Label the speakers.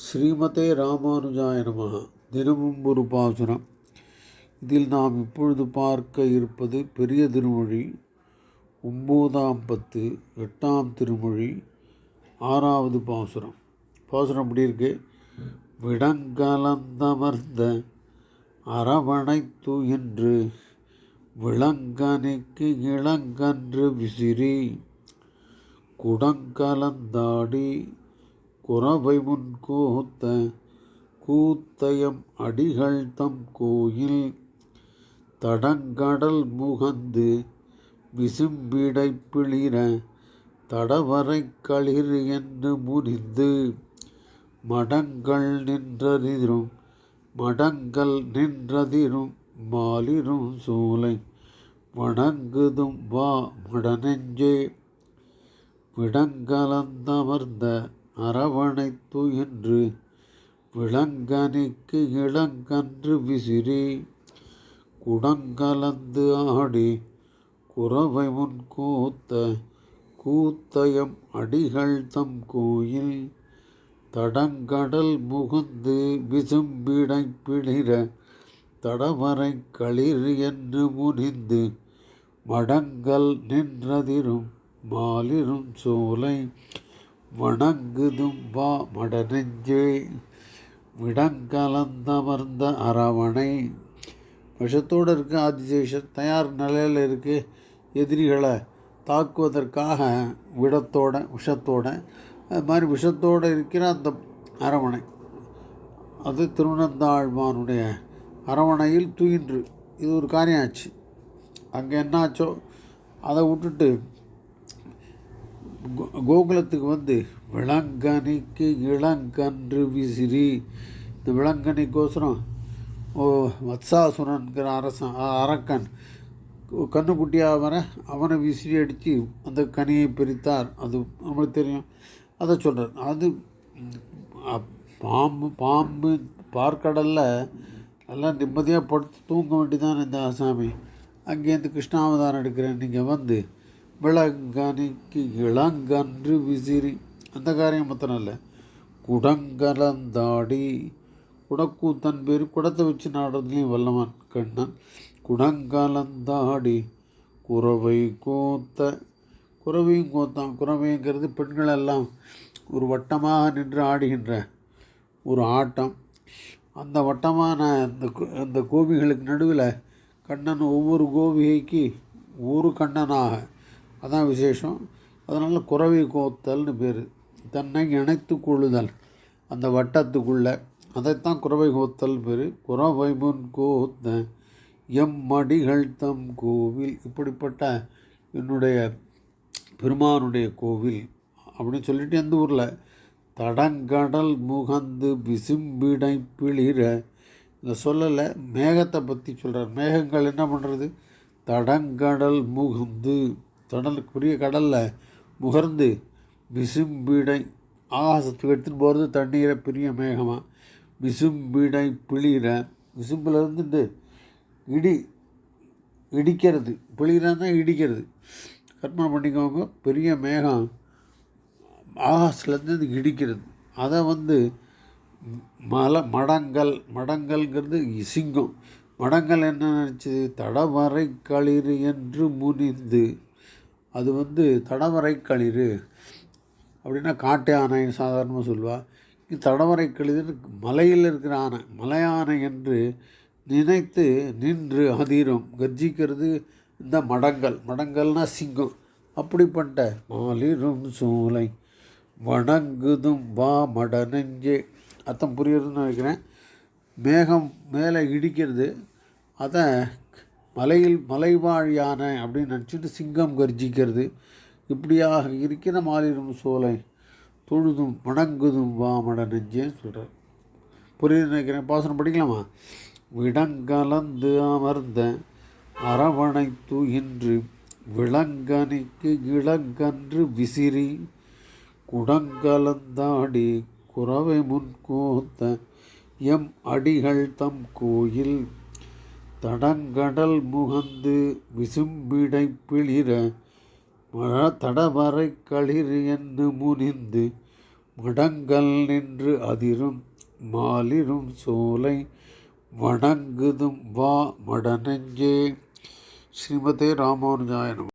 Speaker 1: ஸ்ரீமதே ராமானுஜாய நமக. தினமும் ஒரு பாசுரம். இதில் நாம் இப்பொழுது பார்க்க இருப்பது பெரிய திருமொழி ஒம்போதாம் பத்து எட்டாம் திருமொழி ஆறாவது பாசுரம். பாசுரம் அப்படி இருக்கு? விடங்கலந்தமர்ந்த அரவணைத்து என்று விளங்கனைக்கு இளங்கன்று விசிறி குடங்கலந்தாடி குறவை முன் கூத்த கூத்தயம் அடிகள் தம் கோயில் தடங்கடல் முகந்து விசும்பிடை பிளிர தடவரை களிர் என்று முனிந்து மடங்கள் நின்றதிரும் மடங்கள் நின்றதிரும் மாலிரும் சூலை வணங்குதும் வா மடநெஞ்சே விடங்கலந்தமர்ந்த அரவணைத்து என்று விளங்கனிக்கு இளங்கன்று விசிறி குடங்கலந்து ஆடி குறவை முன் கூத்த கூத்தயம் அடிகள் தம் கோயில் தடங்கடல் முகுந்து விசும்பிடை பிளிர தடவரை களிர் என்று முனிந்து மடங்கள் நின்றதிரும் மாலிரும் சோலை வணங்குதும் வா மடநெஞ்சே. விடங்கலந்தமர்ந்த அரவணை. விஷத்தோடு இருக்க ஆதிசேஷன் தயார் நிலையில் இருக்கு. எதிரிகளை தாக்குவதற்காக விடத்தோட விஷத்தோட அது மாதிரி விஷத்தோடு இருக்கிற அந்த அரவணை. அது திருவனந்தாழ்வானுடைய அரவணையில் தூயின்று. இது ஒரு காரியம் ஆச்சு. அங்கே என்னாச்சோ அதை விட்டுட்டு கோகுலத்துக்கு வந்து விளங்கனிக்கு இளங்கன்று விசிறி இந்த விளங்கனிக்கோசரம் ஓ மத்சாசுரன்கிற அரசன் அரக்கன் கண்ணுக்குட்டியாக வர அவனை விசிறி அடித்து அந்த கனியை பிரித்தார். அது நம்மளுக்கு தெரியும். அதை சொல்கிறார் அது பாம்பு பாம்பு பார்க்கடலில் நல்லா நிம்மதியாக படுத்து தூங்க வேண்டியதான் இந்த ஆசாமி அங்கேருந்து கிருஷ்ணாவதாரம் எடுக்கிறேன். நீங்கள் வந்து விளங்கனிக்கு இளங்கன்று விசிறி. அந்த காரியம் மாத்திரம் இல்லை குடங்கலந்தாடி குடக்கூத்தன் பேர் குடத்தை வச்சு நாடுறதுலேயும் வல்லவன் கண்ணன். குடங்கலந்தாடி. குறவை கோத்த. குறவையும் கோத்தான். குறவைங்கிறது பெண்கள் எல்லாம் ஒரு வட்டமாக நின்று ஆடுகின்ற ஒரு ஆட்டம். அந்த வட்டமான அந்த அந்த கோபிகளுக்கு நடுவில் கண்ணன் ஒவ்வொரு கோபிகைக்கு ஒரு கண்ணனாக அதான் விசேஷம். அதனால் குறவை கோத்தல்னு பேர். தன்னை இணைத்து கொள்ளுதல். அந்த வட்டத்துக்குள்ளே. அதைத்தான் குறவை கோத்தல் பேர். குறவை முன் கோத்த எம்மடிகள் தம் கோவில். இப்படிப்பட்ட என்னுடைய பெருமானுடைய கோவில் அப்படின்னு சொல்லிட்டு எந்த ஊரில்? தடங்கடல் முகந்து விசும்பிடை பிளிர. இந்த சொல்லலை. மேகத்தை பற்றி சொல்கிறார் மேகங்கள் என்ன பண்ணுறது தடங்கடல் முகந்து கடலுக்குரிய கடலில் முகர்ந்து விசும்பிடை ஆகாசத்துக்கு எடுத்துன்னு போகிறது தண்ணீரை பெரிய மேகமாக விசும்பிடை பிழிகிற விசும்பில் இருந்துட்டு இடி இடிக்கிறது. பிழிகிறதான் இடிக்கிறது. கற்பனை பண்ணிக்கோங்க பெரிய மேகம் ஆகாசத்துலேருந்து இடிக்கிறது. அதை வந்து மலை மடங்கள் மடங்கள்ங்கிறது இசிங்கம். மடங்கள் என்ன நினச்சிது? தடவரை களிறு என்று முனிந்து அது வந்து தடவரை களிறு அப்படின்னா காட்டு யானை சாதாரணமாக சொல்லுவாள் தடவரை களிறு மலையில் இருக்கிற ஆனை மலை யானை என்று நினைத்து நின்று அதிரும். கர்ஜிக்கிறது இந்த மடங்கள் மடங்கள்னா சிங்கம். அப்படிப்பட்ட மாலிரும் சூளை வணங்குதும் வா மட நெஞ்சே. அர்த்தம் புரியுறதுன்னு நினைக்கிறேன். மேகம் மேலே இடிக்கிறது. அதை மலையில் மலைவாழியானை அப்படின்னு நினச்சிட்டு சிங்கம் கர்ஜிக்கிறது. இப்படியாக இருக்கிற மாலிரும் சோலை தொழுதும் வணங்குதும் வாமட நெஞ்சேன்னு சொல்கிறார் புரியுது நினைக்கிறேன். பாசனம் படிக்கலாமா? விடங்கலந்து அமர்ந்த அரவணைத்து இன்று விளங்கனிக்கு இளங்கன்று விசிறி குடங்கலந்தாடி குறவை முன் கோத்த எம் அடிகள் தம் கோயில் தடங்கடல் முகந்து விசும்பிடை பிளிர மழ தடவரை களிர் என்று முனிந்து மடங்கள் நின்று அதிரும் மாலிரும் சோலை வணங்குதும் வா மடநெஞ்சே. ஸ்ரீமதே ராமானுஜாய